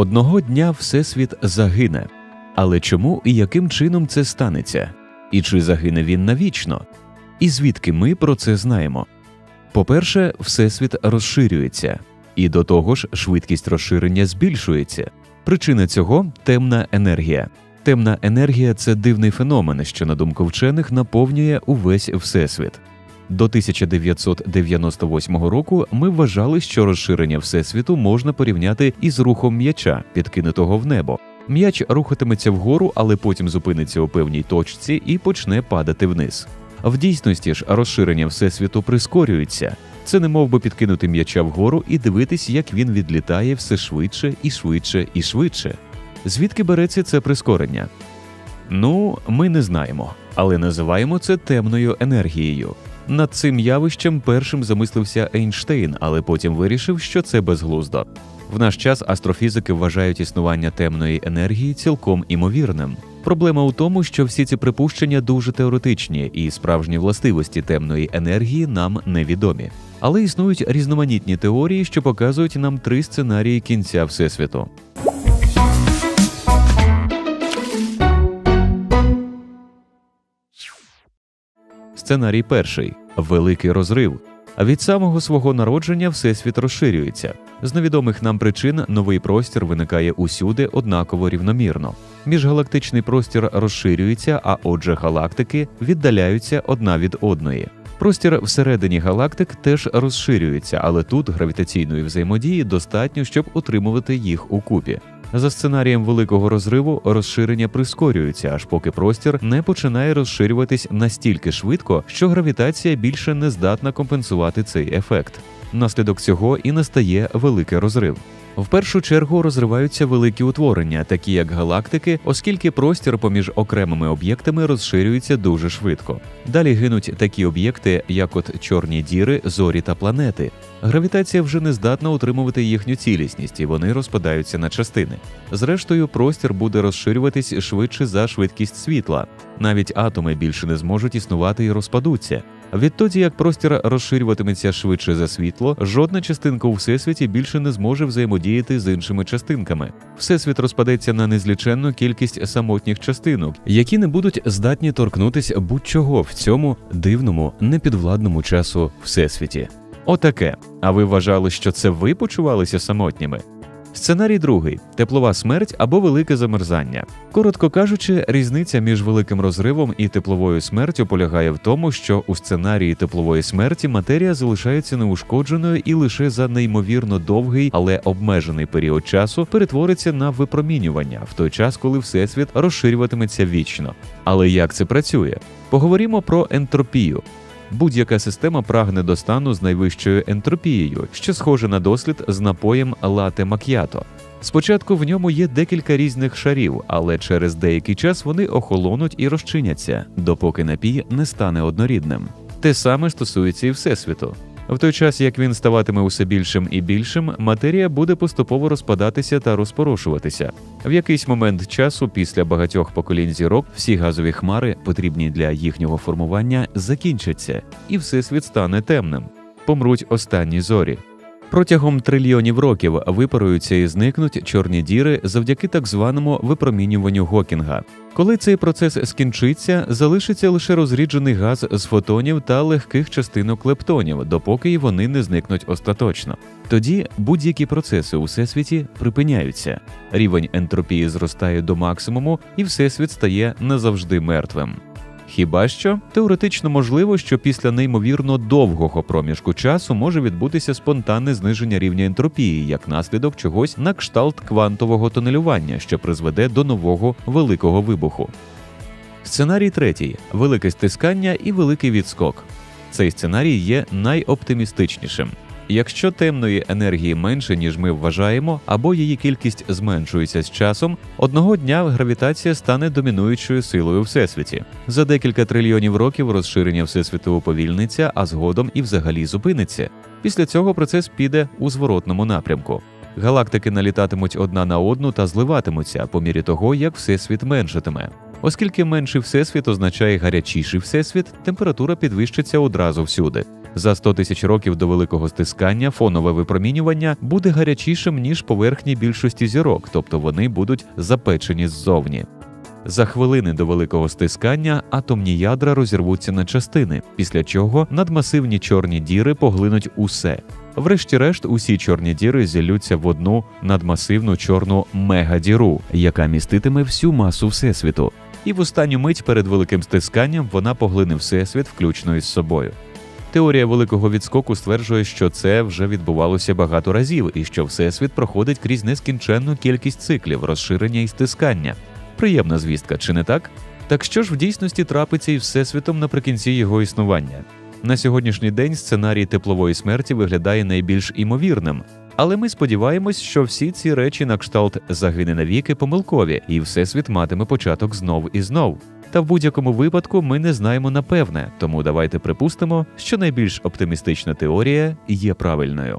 Одного дня Всесвіт загине. Але чому і яким чином це станеться? І чи загине він навічно? І звідки ми про це знаємо? По-перше, Всесвіт розширюється, і до того ж швидкість розширення збільшується. Причина цього темна енергія. Темна енергія це дивний феномен, що, на думку вчених, наповнює увесь Всесвіт. До 1998 року ми вважали, що розширення Всесвіту можна порівняти із рухом м'яча, підкинутого в небо. М'яч рухатиметься вгору, але потім зупиниться у певній точці і почне падати вниз. В дійсності ж розширення Всесвіту прискорюється. Це не мов би підкинути м'яча вгору і дивитись, як він відлітає все швидше і швидше і швидше. Звідки береться це прискорення? Ну, ми не знаємо, але називаємо це темною енергією. Над цим явищем першим замислився Ейнштейн, але потім вирішив, що це безглуздо. В наш час астрофізики вважають існування темної енергії цілком імовірним. Проблема у тому, що всі ці припущення дуже теоретичні, і справжні властивості темної енергії нам невідомі. Але існують різноманітні теорії, що показують нам три сценарії кінця всесвіту. Сценарій перший великий розрив. Від самого свого народження всесвіт розширюється. З невідомих нам причин новий простір виникає усюди однаково рівномірно. Міжгалактичний простір розширюється, а отже, галактики віддаляються одна від одної. Простір всередині галактик теж розширюється, але тут гравітаційної взаємодії достатньо, щоб утримувати їх у купі. За сценарієм великого розриву розширення прискорюється, аж поки простір не починає розширюватись настільки швидко, що гравітація більше не здатна компенсувати цей ефект. Внаслідок цього і настає великий розрив. В першу чергу розриваються великі утворення, такі як галактики, оскільки простір поміж окремими об'єктами розширюється дуже швидко. Далі гинуть такі об'єкти, як от чорні діри, зорі та планети. Гравітація вже не здатна утримувати їхню цілісність, і вони розпадаються на частини. Зрештою, простір буде розширюватись швидше за швидкість світла. Навіть атоми більше не зможуть існувати і розпадуться. Відтоді, як простір розширюватиметься швидше за світло, жодна частинка у всесвіті більше не зможе взаємодіяти з іншими частинками. Всесвіт розпадеться на незліченну кількість самотніх частинок, які не будуть здатні торкнутися будь-чого в цьому дивному, непідвладному часу всесвіті. Отаке. А ви вважали, що це ви почувалися самотніми? Сценарій другий теплова смерть або велике замерзання. Коротко кажучи, різниця між великим розривом і тепловою смертю полягає в тому, що у сценарії теплової смерті матерія залишається неушкодженою і лише за неймовірно довгий, але обмежений період часу перетвориться на випромінювання в той час, коли всесвіт розширюватиметься вічно. Але як це працює? Поговоримо про ентропію. Будь-яка система прагне до стану з найвищою ентропією, що схоже на дослід з напоєм лате мак'ято. Спочатку в ньому є декілька різних шарів, але через деякий час вони охолонуть і розчиняться, допоки напій не стане однорідним. Те саме стосується і всесвіту. В той час, як він ставатиме усе більшим і більшим, матерія буде поступово розпадатися та розпорошуватися. В якийсь момент часу, після багатьох поколінь зірок, всі газові хмари, потрібні для їхнього формування, закінчаться, і всесвіт стане темним. Помруть останні зорі. Протягом трильйонів років випаруються і зникнуть чорні діри завдяки так званому випромінюванню Гокінга. Коли цей процес скінчиться, залишиться лише розріджений газ з фотонів та легких частинок лептонів, допоки й вони не зникнуть остаточно. Тоді будь-які процеси у всесвіті припиняються. Рівень ентропії зростає до максимуму, і всесвіт стає назавжди мертвим. Хіба що теоретично можливо, що після неймовірно довгого проміжку часу може відбутися спонтанне зниження рівня ентропії як наслідок чогось на кшталт квантового тунелювання, що призведе до нового великого вибуху. Сценарій третій велике стискання і великий відскок. Цей сценарій є найоптимістичнішим. Якщо темної енергії менше, ніж ми вважаємо, або її кількість зменшується з часом, одного дня гравітація стане домінуючою силою всесвіті. За декілька трильйонів років розширення всесвіту уповільниться, а згодом і взагалі зупиниться. Після цього процес піде у зворотному напрямку. Галактики налітатимуть одна на одну та зливатимуться по мірі того, як всесвіт меншитиме. Оскільки менший всесвіт означає гарячіший всесвіт, температура підвищиться одразу всюди. За 100 тисяч років до великого стискання фонове випромінювання буде гарячішим ніж поверхні більшості зірок, тобто вони будуть запечені ззовні. За хвилини до великого стискання атомні ядра розірвуться на частини, після чого надмасивні чорні діри поглинуть усе. Врешті-решт, усі чорні діри зіллються в одну надмасивну чорну мегадіру, яка міститиме всю масу всесвіту. І в останню мить перед великим стисканням вона поглине всесвіт, включно із собою. Теорія великого відскоку стверджує, що це вже відбувалося багато разів, і що всесвіт проходить крізь нескінченну кількість циклів розширення і стискання. Приємна звістка, чи не так? Так що ж в дійсності трапиться із всесвітом наприкінці його існування? На сьогоднішній день сценарій теплової смерті виглядає найбільш імовірним, але ми сподіваємось, що всі ці речі на кшталт загине навіки помилкові, і всесвіт матиме початок знов і знов. Та в будь-якому випадку ми не знаємо напевне, тому давайте припустимо, що найбільш оптимістична теорія є правильною.